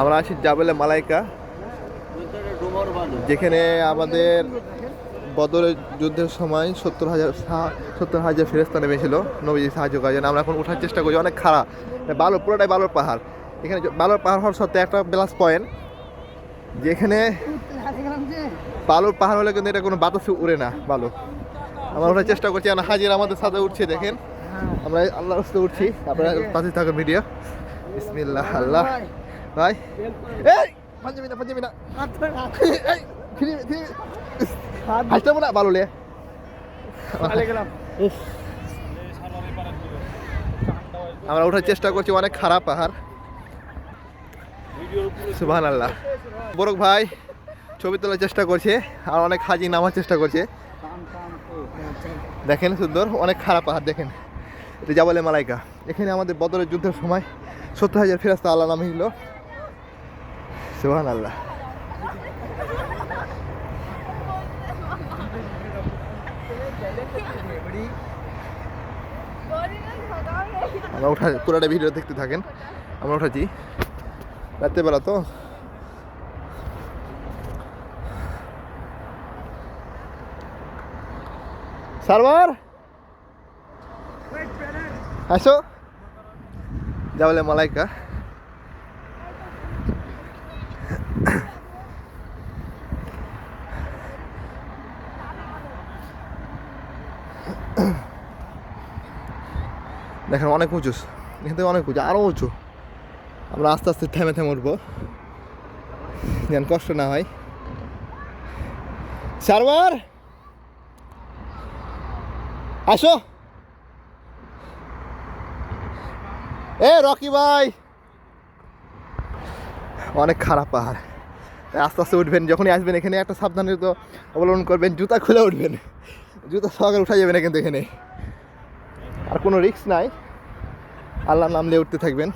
আমরা আছি জাবেলে মালাইকা। যেখানে আমাদের বদরের যুদ্ধের সময় সত্তর হাজার সত্তর হাজার ফেরেস্তা নেমেছিল। নবীজি সাহায্য করার জন্য। আমরা এখন ওঠার চেষ্টা করছি অনেক খারাপ বালু, পুরোটাই বালুর পাহাড়। এখানে বালুর পাহাড় হওয়ার সত্ত্বে একটা প্লাস পয়েন্ট যেখানে বালুর পাহাড় হলে কিন্তু এটা কোনো বাতাসে উড়ে না বালু। আমরা ওঠার চেষ্টা করছি। আমরা হাজির আমাদের সাথে উঠছে, দেখেন। আমরা আল্লাহ উঠছি। আপনারা পাশে থাকুন ভিডিও বিসমিল্লাহ, আল্লাহ। ভাই। এই পাঞ্জাবি না পাঞ্জাবি না। এই ফিরি ফিরি। হাসতে না ভালো লে উফ। আমরা ওঠার চেষ্টা করছি অনেক খারাপ পাহাড়। আল্লাহ বরক ভাই ছবি তোলার চেষ্টা করছে আর অনেক হাজি নামার চেষ্টা করছে। দেখেন সুন্দর অনেক খারাপ পাহাড় দেখেন। এটা জাবালে মালাইকা। এখানে আমাদের বদরের যুদ্ধের সময় সত্তর হাজার ফেরাস্তা আল্লাহ নামে হলো আল্লাহ আমরা উঠা পুরোটা ভিডিও দেখতে থাকেন। আমরা উঠাচ্ছি। রাত্রেবেলা তো। সার্ভার আসো। যা বলে মালাইকা। দেখেন, অনেক উঁচু। এখান থেকে অনেক উঁচু আরও উঁচু। আমরা আস্তে আস্তে থেমে থেমে উঠবো। যেন কষ্ট না হয়। সার্ভার আসো! এ, রকি ভাই! অনেক খারাপ পাহাড়। আস্তে আস্তে উঠবেন, যখনই আসবেন এখানে, একটা সাবধানে তো অবলম্বন করবেন, জুতা খুলে উঠবেন। জুতা সহকারে উঠা যাবে না কিন্তু এখানে। আর কোনো রিস্ক নাই। আল্লাহর নাম নিয়ে উঠতে থাকবেন।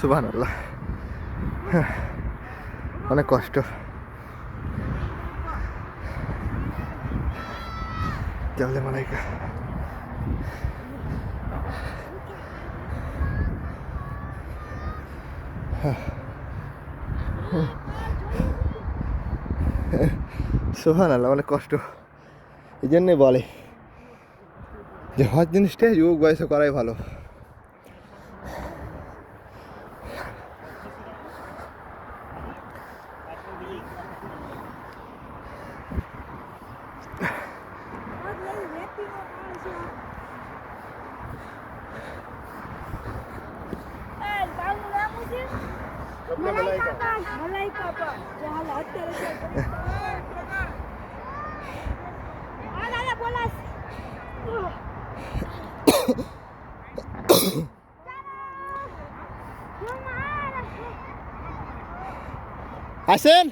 সুবাহ আল্লাহ অনেক কষ্ট। জলে মালাইকা সোহান আল্লাহ অনেক কষ্ট। এই জন্যে বলে যে হজ জিনিসটা যুবক বয়সে করাই ভালো। আসেন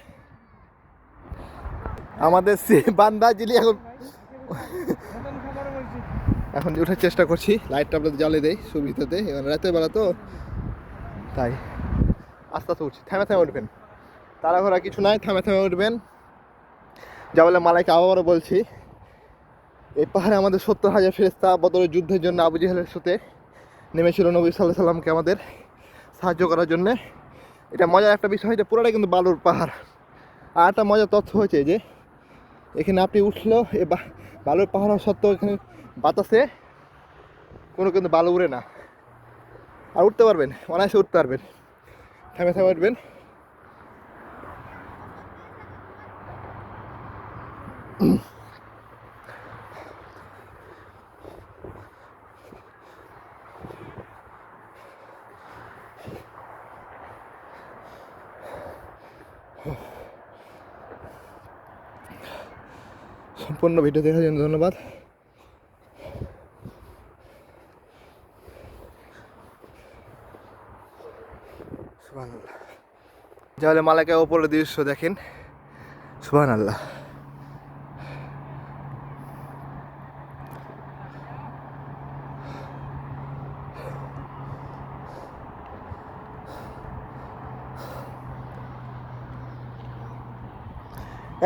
আমাদের বান্দা জিলি এখন এখন ওঠার চেষ্টা করছি লাইটটা আপনাদের জ্বালে দেয়। সুবিধাতে এবার রাতের বেলা তো, তাই। আস্তে আস্তে উঠছি, থেমে থেমে উঠবেন। তাড়াঘোড়া কিছু নাই, থেমে থেমে উঠবেন। যা বলে মালাইকে আবারও বলছি, এই পাহাড়ে আমাদের সত্তর হাজার ফেরেস্তা বদলের যুদ্ধের জন্য আবু জাহেলের সাথে নেমেছিল নবী সাল্লাহ সাল্লামকে আমাদের সাহায্য করার জন্যে। এটা মজার একটা বিষয় যে পুরোটাই কিন্তু বালুর পাহাড়। আর একটা মজার তথ্য হয়েছে যে, এখানে আপনি উঠলেও এ বালুর পাহাড় সত্ত্বেও এখানে বাতাসে কোনো কিন্তু বালু উড়ে না। আর উঠতে পারবেন, অনায়াসে উঠতে পারবেন। থামে থামে উঠবেন। সম্পূর্ণ ভিডিও দেখার জন্য ধন্যবাদ। তাহলে মালাকে ওপরের দৃশ্য দেখেন। সুবহান আল্লাহ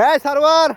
এই সারোয়ার!